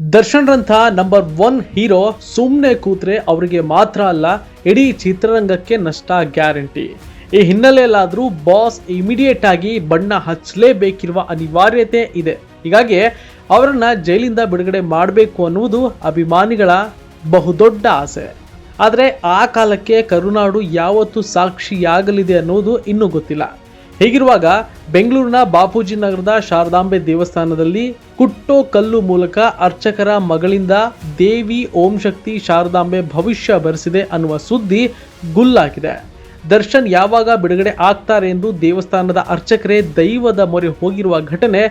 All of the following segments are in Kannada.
ದರ್ಶನ್ರಂಥ ನಂಬರ್ ಒನ್ ಹೀರೋ ಸುಮ್ಮನೆ ಕೂತ್ರೆ ಅವರಿಗೆ ಮಾತ್ರ ಅಲ್ಲ, ಇಡೀ ಚಿತ್ರರಂಗಕ್ಕೆ ನಷ್ಟ ಗ್ಯಾರಂಟಿ. ಈ ಹಿನ್ನೆಲೆಯಲ್ಲಾದರೂ ಬಾಸ್ ಇಮಿಡಿಯೇಟ್ ಆಗಿ ಬಣ್ಣ ಹಚ್ಚಲೇಬೇಕಿರುವ ಅನಿವಾರ್ಯತೆ ಇದೆ. ಹೀಗಾಗಿ ಅವರನ್ನು ಜೈಲಿಂದ ಬಿಡುಗಡೆ ಮಾಡಬೇಕು ಅನ್ನುವುದು ಅಭಿಮಾನಿಗಳ ಬಹುದೊಡ್ಡ ಆಸೆ. ಆದರೆ ಆ ಕಾಲಕ್ಕೆ ಕರುನಾಡು ಯಾವತ್ತು ಸಾಕ್ಷಿಯಾಗಲಿದೆ ಅನ್ನೋದು ಇನ್ನೂ ಗೊತ್ತಿಲ್ಲ. ಹೀಗಿರುವಾಗ ಬೆಂಗಳೂರಿನ ಬಾಪೂಜಿ ನಗರದ ಶಾರದಾಂಬೆ ದೇವಸ್ಥಾನದಲ್ಲಿ ಕುಟ್ಟೋ ಕಲ್ಲು ಮೂಲಕ ಅರ್ಚಕರ ಮಗಳಿಂದ ದೇವಿ ಓಂ ಶಕ್ತಿ ಶಾರದಾಂಬೆ ಭವಿಷ್ಯ ಬರೆಸಿದೆ ಅನ್ನುವ ಸುದ್ದಿ ಗುಲ್ಲಾಗಿದೆ. ದರ್ಶನ್ ಯಾವಾಗ ಬಿಡುಗಡೆ ಆಗ್ತಾರೆ ಎಂದು ದೇವಸ್ಥಾನದ ಅರ್ಚಕರೇ ದೈವದ ಮೊರೆ ಹೋಗಿರುವ ಘಟನೆ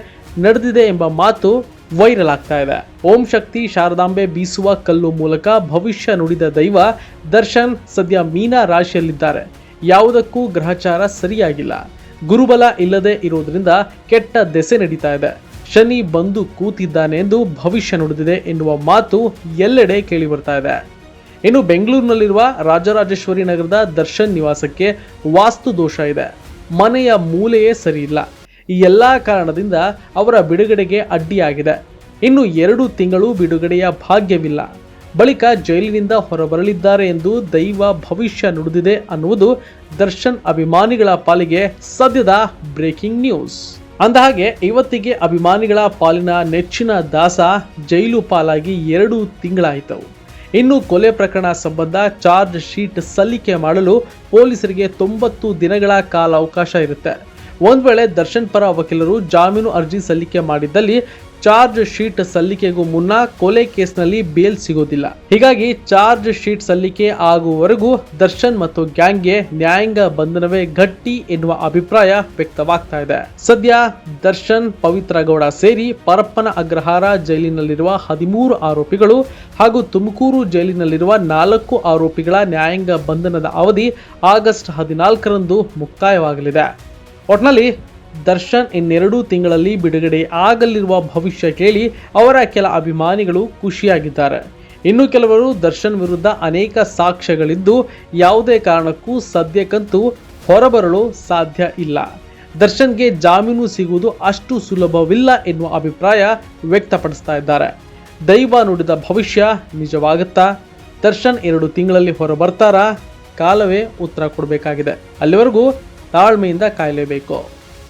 ನಡೆದಿದೆ ಎಂಬ ಮಾತು ವೈರಲ್ ಆಗ್ತಾ ಇದೆ. ಓಂ ಶಕ್ತಿ ಶಾರದಾಂಬೆ ಬೀಸುವ ಕಲ್ಲು ಮೂಲಕ ಭವಿಷ್ಯ ನುಡಿದ ದೈವ ದರ್ಶನ್ ಸದ್ಯ ಮೀನ ರಾಶಿಯಲ್ಲಿದ್ದಾರೆ. ಯಾವುದಕ್ಕೂ ಗ್ರಹಚಾರ ಸರಿಯಾಗಿಲ್ಲ. ಗುರುಬಲ ಇಲ್ಲದೆ ಇರುವುದರಿಂದ ಕೆಟ್ಟ ದೆಸೆ ನಡೀತಾ ಇದೆ. ಶನಿ ಬಂದು ಕೂತಿದ್ದಾನೆ ಎಂದು ಭವಿಷ್ಯ ನುಡಿದಿದೆ ಎನ್ನುವ ಮಾತು ಎಲ್ಲೆಡೆ ಕೇಳಿ ಬರ್ತಾ ಇದೆ. ಇನ್ನು ಬೆಂಗಳೂರಿನಲ್ಲಿರುವ ರಾಜರಾಜೇಶ್ವರಿ ನಗರದ ದರ್ಶನ್ ನಿವಾಸಕ್ಕೆ ವಾಸ್ತು ದೋಷ ಇದೆ. ಮನೆಯ ಮೂಲೆಯೇ ಸರಿಯಿಲ್ಲ ಈ ಎಲ್ಲ ಕಾರಣದಿಂದ ಅವರ ಬಿಡುಗಡೆಗೆ ಅಡ್ಡಿಯಾಗಿದೆ. ಇನ್ನು ಎರಡು ತಿಂಗಳು ಬಿಡುಗಡೆಯ ಭಾಗ್ಯವಿಲ್ಲ. ಬಳಿಕ ಜೈಲಿನಿಂದ ಹೊರಬರಲಿದ್ದಾರೆ ಎಂದು ದೈವ ಭವಿಷ್ಯ ನುಡಿದಿದೆ ಅನ್ನುವುದು ದರ್ಶನ್ ಅಭಿಮಾನಿಗಳ ಪಾಲಿಗೆ ಸದ್ಯದ ಬ್ರೇಕಿಂಗ್ ನ್ಯೂಸ್. ಅಂದಹಾಗೆ ಇವತ್ತಿಗೆ ಅಭಿಮಾನಿಗಳ ಪಾಲಿನ ನೆಚ್ಚಿನ ದಾಸ ಜೈಲು ಪಾಲಾಗಿ ಎರಡು ತಿಂಗಳಾಯಿತು. ಇನ್ನು ಕೊಲೆ ಪ್ರಕರಣ ಸಂಬಂಧ ಚಾರ್ಜ್ ಶೀಟ್ ಸಲ್ಲಿಕೆ ಮಾಡಲು ಪೊಲೀಸರಿಗೆ ತೊಂಬತ್ತು ದಿನಗಳ ಕಾಲಾವಕಾಶ ಇರುತ್ತೆ. ಒಂದ್ ವೇಳೆ ದರ್ಶನ್ ಪರ ವಕೀಲರು ಜಾಮೀನು ಅರ್ಜಿ ಸಲ್ಲಿಕೆ ಮಾಡಿದ್ದಲ್ಲಿ ಚಾರ್ಜ್ ಶೀಟ್ ಸಲ್ಲಿಕೆಗೂ ಮುನ್ನ ಕೊಲೆ ಕೇಸ್ನಲ್ಲಿ ಬೇಲ್ ಸಿಗೋದಿಲ್ಲ. ಹೀಗಾಗಿ ಚಾರ್ಜ್ ಶೀಟ್ ಸಲ್ಲಿಕೆ ಆಗುವವರೆಗೂ ದರ್ಶನ್ ಮತ್ತು ಗ್ಯಾಂಗ್ಗೆ ನ್ಯಾಯಾಂಗ ಬಂಧನವೇ ಗಟ್ಟಿ ಎನ್ನುವ ಅಭಿಪ್ರಾಯ ವ್ಯಕ್ತವಾಗ್ತಾ ಇದೆ. ಸದ್ಯ ದರ್ಶನ್, ಪವಿತ್ರ ಗೌಡ ಸೇರಿ ಪರಪ್ಪನ ಅಗ್ರಹಾರ ಜೈಲಿನಲ್ಲಿರುವ ಹದಿಮೂರು ಆರೋಪಿಗಳು ಹಾಗೂ ತುಮಕೂರು ಜೈಲಿನಲ್ಲಿರುವ ನಾಲ್ಕು ಆರೋಪಿಗಳ ನ್ಯಾಯಾಂಗ ಬಂಧನದ ಅವಧಿ ಆಗಸ್ಟ್ ಹದಿನಾಲ್ಕರಂದು ಮುಕ್ತಾಯವಾಗಲಿದೆ. ಒಟ್ನಲ್ಲಿ ದರ್ಶನ್ ಇನ್ನೆರಡು ತಿಂಗಳಲ್ಲಿ ಬಿಡುಗಡೆ ಆಗಲಿರುವ ಭವಿಷ್ಯ ಕೇಳಿ ಅವರ ಕೆಲ ಅಭಿಮಾನಿಗಳು ಖುಷಿಯಾಗಿದ್ದಾರೆ. ಇನ್ನು ಕೆಲವರು ದರ್ಶನ್ ವಿರುದ್ಧ ಅನೇಕ ಸಾಕ್ಷ್ಯಗಳಿದ್ದು ಯಾವುದೇ ಕಾರಣಕ್ಕೂ ಸದ್ಯಕ್ಕಂತೂ ಹೊರಬರಲು ಸಾಧ್ಯ ಇಲ್ಲ. ದರ್ಶನ್ಗೆ ಜಾಮೀನು ಸಿಗುವುದು ಅಷ್ಟು ಸುಲಭವಿಲ್ಲ ಎನ್ನುವ ಅಭಿಪ್ರಾಯ ವ್ಯಕ್ತಪಡಿಸ್ತಾ ಇದ್ದಾರೆ. ದೈವ ನುಡಿದ ಭವಿಷ್ಯ ನಿಜವಾಗುತ್ತಾ? ದರ್ಶನ್ ಎರಡು ತಿಂಗಳಲ್ಲಿ ಹೊರಬರ್ತಾರಾ? ಕಾಲವೇ ಉತ್ತರ ಕೊಡಬೇಕಾಗಿದೆ. ಅಲ್ಲಿವರೆಗೂ ತಾಳ್ಮೆಯಿಂದ ಕಾಯಲೇಬೇಕು.